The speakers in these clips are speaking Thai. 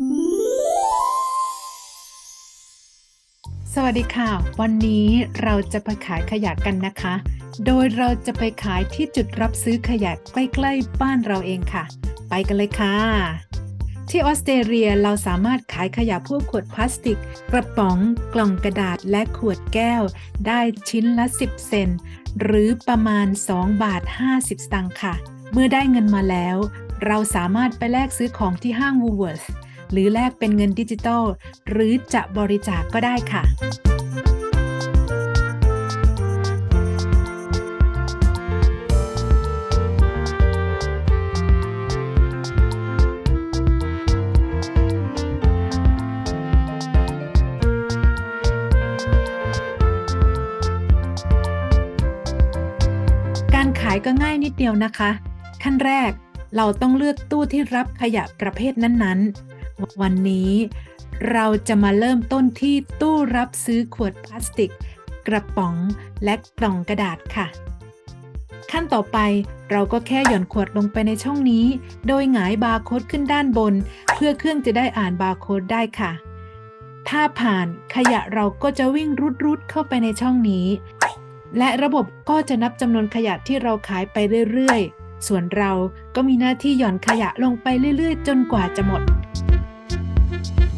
สวัสดีค่ะ วันนี้เราจะไปขายขยะกันนะคะ โดยเราจะไปขายที่จุดรับซื้อขยะใกล้ๆ บ้านเราเองค่ะ ไปกันเลยค่ะ ที่ออสเตรเลียเราสามารถขายขยะพวกขวดพลาสติก กระป๋อง กล่องกระดาษและขวดแก้ว ได้ชิ้นละ 10 เซนหรือประมาณ 2 บาท 50 สตางค์ค่ะ เมื่อได้เงินมาแล้ว เราสามารถไปแลกซื้อของที่ห้าง Woolworths หรือแลกเป็นเงินดิจิตอลหรือจะบริจาคกก็ได้ค่ะการขายก็ง่ายนิดเดียวนะคะ ขั้นแรกเราต้องเลือกตู้ที่รับขยะประเภทนั้นๆ วันนี้เราจะมาเริ่มต้นที่ตู้รับซื้อขวดพลาสติก กระป๋องและกล่องกระดาษค่ะ ขั้นต่อไปเราก็แค่หย่อนขวดลงไปในช่องนี้ โดยหงายบาร์โค้ดขึ้นด้านบน เพื่อเครื่องจะได้อ่านบาร์โค้ดได้ค่ะ ถ้าผ่านขยะเราก็จะวิ่งรุดๆเข้าไปในช่องนี้ และระบบก็จะนับจำนวนขยะที่เราขายไปเรื่อยๆ ส่วนเราก็มีหน้าที่หย่อนขยะลงไปเรื่อยๆ จนกว่าจะหมด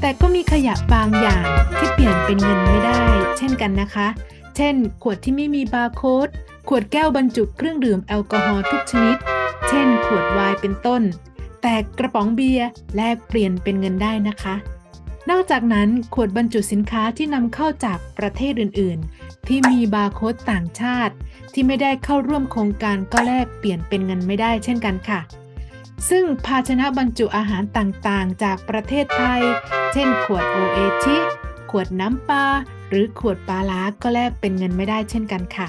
แต่ก็มีขยะบางอย่างที่เปลี่ยนเป็นเงินไม่ได้ เช่นกันนะคะ เช่น ขวดที่ไม่มีบาร์โค้ด ขวดแก้วบรรจุเครื่องดื่มแอลกอฮอล์ทุกชนิด เช่น ขวดไวน์เป็นต้น แต่กระป๋องเบียร์แลกเปลี่ยนเป็นเงินได้นะคะ นอกจากนั้นขวดบรรจุสินค้าที่นำเข้าจากประเทศอื่น ๆ ที่มีบาร์โค้ดต่างชาติ ที่ไม่ได้เข้าร่วมโครงการก็แลกเปลี่ยนเป็นเงินไม่ได้ เช่นกันค่ะ ซึ่งภาชนะบรรจุอาหารต่างๆ จากประเทศไทย เช่น ขวดโอเอชิ ขวดน้ำปลา หรือขวดปลาล้าก็แลกเป็นเงินไม่ได้เช่นกันค่ะ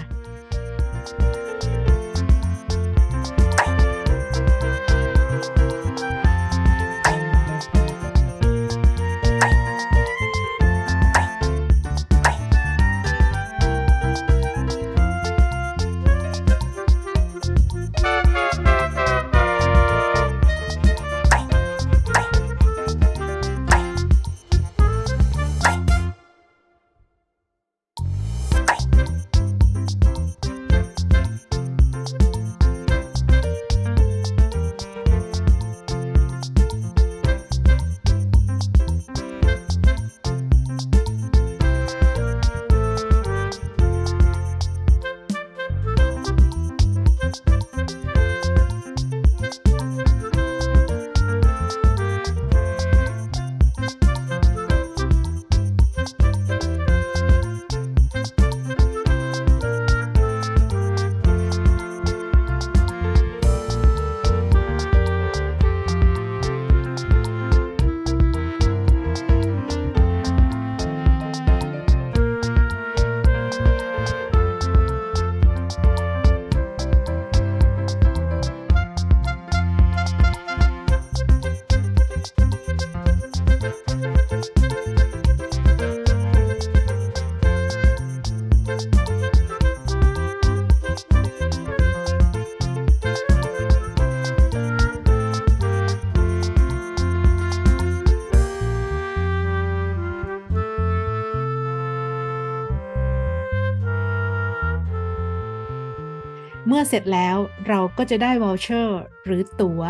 เมื่อเสร็จแล้วเราก็จะได้วอลเชอร์หรือตั๋ว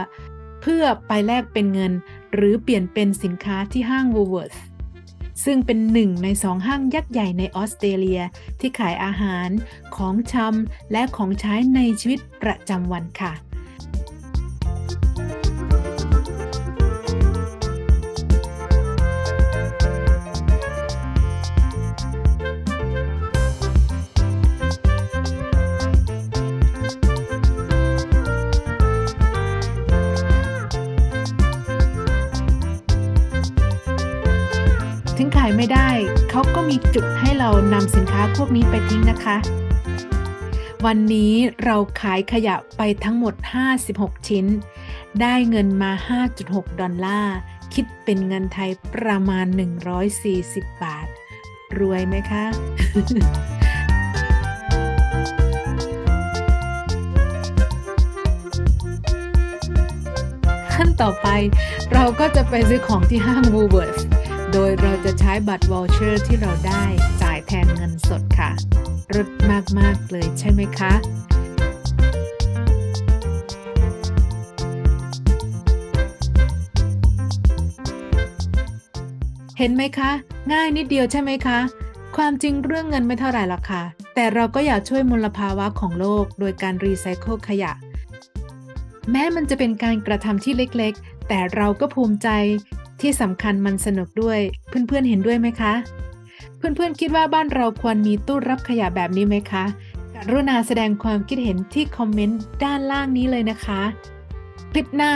เพื่อไปแลกเป็นเงิน หรือเปลี่ยนเป็นสินค้าที่ห้าง Woolworths ซึ่งเป็นหนึ่งในสองห้างยักษ์ใหญ่ในออสเตรเลีย ที่ขายอาหาร ของชำและของใช้ในชีวิตประจำวันค่ะายไม่ได้ เขาก็มีจุดให้เรานำสินค้าพวกนี้ไปทิ้งนะคะ วันนี้เราขายขยะไปทั้งหมด 56 ชิ้น ได้เงินมา 5.6 ดอลลาร์ คิดเป็นเงินไทยประมาณ 140 บาท รวยไหมคะขั้นต่อไปเราก็จะไปซื้อของที่ห้าง Woolworths โดยเราจะใช้บัตร voucher ที่เราได้จ่ายแทนเงินสดค่ะรดมาก ๆ เลยใช่ไหมคะ เห็นไหมคะ ง่ายนิดเดียวใช่ไหมคะ ความจริงเรื่องเงินไม่เท่าไหร่หรอกค่ะ แต่เราก็อยากช่วยมลภาวะของโลกโดยการรีไซเคิลขยะ แม้มันจะเป็นการกระทำที่เล็กๆ แต่เราก็ภูมิใจ ที่สำคัญมันสนุกด้วย เพื่อนๆเห็นด้วยไหมคะ เพื่อนๆคิดว่าบ้านเราควรมีตู้รับขยะแบบนี้ไหมคะกรุณาแสดงความคิดเห็นที่คอมเมนต์ด้านล่างนี้เลยนะคะ คลิปหน้า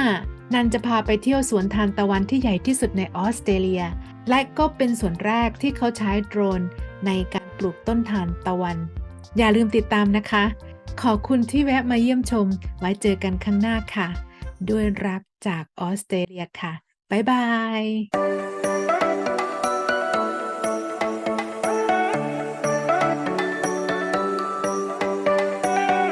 นันจะพาไปเที่ยวสวนทานตะวันที่ใหญ่ที่สุดในออสเตรเลีย และก็เป็นส่วนแรกที่เขาใช้โดรนในการปลูกต้นทานตะวัน อย่าลืมติดตามนะคะ ขอบคุณที่แวะมาเยี่ยมชม ไว้เจอกันข้างหน้าค่ะ ด้วยรักจากออสเตรเลียค่ะ 拜拜。